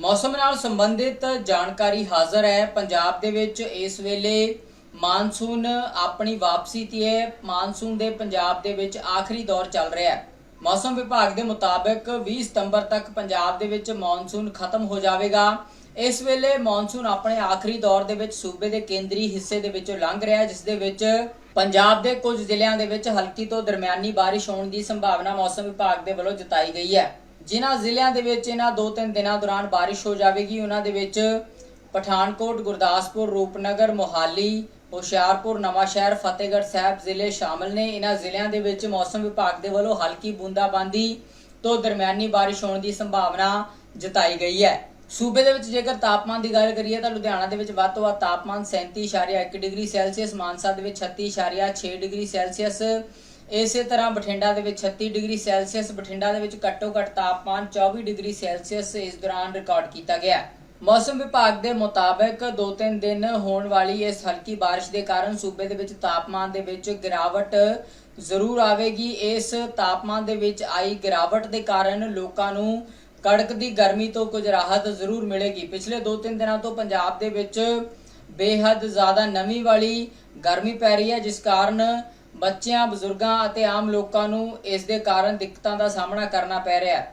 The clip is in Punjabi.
ਮੌਸਮ ਨਾਲ ਸੰਬੰਧਿਤ ਜਾਣਕਾਰੀ ਹਾਜ਼ਰ ਹੈ। ਪੰਜਾਬ ਦੇ ਵਿੱਚ ਇਸ ਵੇਲੇ ਮਾਨਸੂਨ ਆਪਣੀ ਵਾਪਸੀ ਤੇ ਹੈ। ਮਾਨਸੂਨ ਦੇ ਪੰਜਾਬ ਦੇ ਵਿੱਚ ਆਖਰੀ ਦੌਰ ਚੱਲ ਰਿਹਾ ਹੈ। ਮੌਸਮ ਵਿਭਾਗ ਦੇ ਮੁਤਾਬਕ 20 ਸਤੰਬਰ ਤੱਕ ਪੰਜਾਬ ਦੇ ਵਿੱਚ ਮੌਨਸੂਨ ਖਤਮ ਹੋ ਜਾਵੇਗਾ। ਇਸ ਵੇਲੇ ਮੌਨਸੂਨ ਆਪਣੇ ਆਖਰੀ ਦੌਰ ਦੇ ਵਿੱਚ ਸੂਬੇ ਦੇ ਕੇਂਦਰੀ ਹਿੱਸੇ ਦੇ ਵਿੱਚੋਂ ਲੰਘ ਰਿਹਾ ਹੈ, ਜਿਸ ਦੇ ਵਿੱਚ ਪੰਜਾਬ ਦੇ ਕੁਝ ਜ਼ਿਲ੍ਹਿਆਂ ਦੇ ਵਿੱਚ ਹਲਕੀ ਤੋਂ ਦਰਮਿਆਨੀ ਬਾਰਿਸ਼ ਹੋਣ ਦੀ ਸੰਭਾਵਨਾ ਮੌਸਮ ਵਿਭਾਗ ਦੇ ਵੱਲੋਂ ਜਤਾਈ ਗਈ ਹੈ। ਜਿਨ੍ਹਾਂ ਜ਼ਿਲ੍ਹਿਆਂ ਦੇ ਵਿੱਚ ਇਹਨਾਂ 2-3 ਦਿਨਾਂ ਦੌਰਾਨ ਬਾਰਿਸ਼ ਹੋ ਜਾਵੇਗੀ, ਉਹਨਾਂ ਦੇ ਵਿੱਚ ਪਠਾਨਕੋਟ, ਗੁਰਦਾਸਪੁਰ, ਰੂਪਨਗਰ, ਮੋਹਾਲੀ, ਹੁਸ਼ਿਆਰਪੁਰ, ਨਵਾਂਸ਼ਹਿਰ, ਫਤਿਹਗੜ੍ਹ ਸਾਹਿਬ ਜ਼ਿਲ੍ਹੇ ਸ਼ਾਮਲ ਨੇ। ਇਹਨਾਂ ਜ਼ਿਲ੍ਹਿਆਂ ਦੇ ਵਿੱਚ ਮੌਸਮ ਵਿਭਾਗ ਦੇ ਵੱਲੋਂ ਹਲਕੀ ਬੂੰਦਾਬਾਂਦੀ ਤੋਂ ਦਰਮਿਆਨੀ ਬਾਰਿਸ਼ ਹੋਣ ਦੀ ਸੰਭਾਵਨਾ ਜਤਾਈ ਗਈ ਹੈ। ਸੂਬੇ ਦੇ ਵਿੱਚ ਜੇਕਰ ਤਾਪਮਾਨ ਦੀ ਗੱਲ ਕਰੀਏ ਤਾਂ ਲੁਧਿਆਣਾ ਦੇ ਵਿੱਚ ਵੱਧ ਤੋਂ ਵੱਧ ਤਾਪਮਾਨ 37.1 ਡਿਗਰੀ ਸੈਲਸੀਅਸ, ਮਾਨਸਾ ਦੇ ਵਿੱਚ 36.6 ਡਿਗਰੀ ਸੈਲਸੀਅਸ ਇਸੇ ਤਰ੍ਹਾਂ ਬਠਿੰਡਾ ਦੇ ਵਿੱਚ 36 ਡਿਗਰੀ ਸੈਲਸੀਅਸ, ਬਠਿੰਡਾ ਦੇ ਵਿੱਚ ਘੱਟੋ ਘੱਟ ਤਾਪਮਾਨ 24 ਡਿਗਰੀ ਸੈਲਸੀਅਸ ਇਸ ਦੌਰਾਨ ਰਿਕਾਰਡ ਕੀਤਾ ਗਿਆ। ਮੌਸਮ ਵਿਭਾਗ ਦੇ ਮੁਤਾਬਕ 2-3 ਦਿਨ ਹੋਣ ਵਾਲੀ ਇਸ ਹਲਕੀ ਬਾਰਿਸ਼ ਦੇ ਕਾਰਨ ਸੂਬੇ ਦੇ ਵਿੱਚ ਤਾਪਮਾਨ ਦੇ ਵਿੱਚ ਗਿਰਾਵਟ ਜ਼ਰੂਰ ਆਵੇਗੀ। ਇਸ ਤਾਪਮਾਨ ਦੇ ਵਿੱਚ ਆਈ ਗਿਰਾਵਟ ਦੇ ਕਾਰਨ ਲੋਕਾਂ ਨੂੰ ਕੜਕ ਦੀ ਗਰਮੀ ਤੋਂ ਕੁਝ ਰਾਹਤ ਜ਼ਰੂਰ ਮਿਲੇਗੀ। ਪਿਛਲੇ 2-3 ਦਿਨਾਂ ਤੋਂ ਪੰਜਾਬ ਦੇ ਵਿੱਚ ਬੇਹੱਦ ਜ਼ਿਆਦਾ ਨਮੀ ਵਾਲੀ ਗਰਮੀ ਪੈ ਰਹੀ ਹੈ, ਜਿਸ ਕਾਰਨ ਬੱਚਿਆਂ, ਬਜ਼ੁਰਗਾਂ ਅਤੇ ਆਮ ਲੋਕਾਂ ਨੂੰ ਇਸ ਦੇ ਕਾਰਨ ਦਿੱਕਤਾਂ ਦਾ ਸਾਹਮਣਾ ਕਰਨਾ ਪੈ ਰਿਹਾ ਹੈ।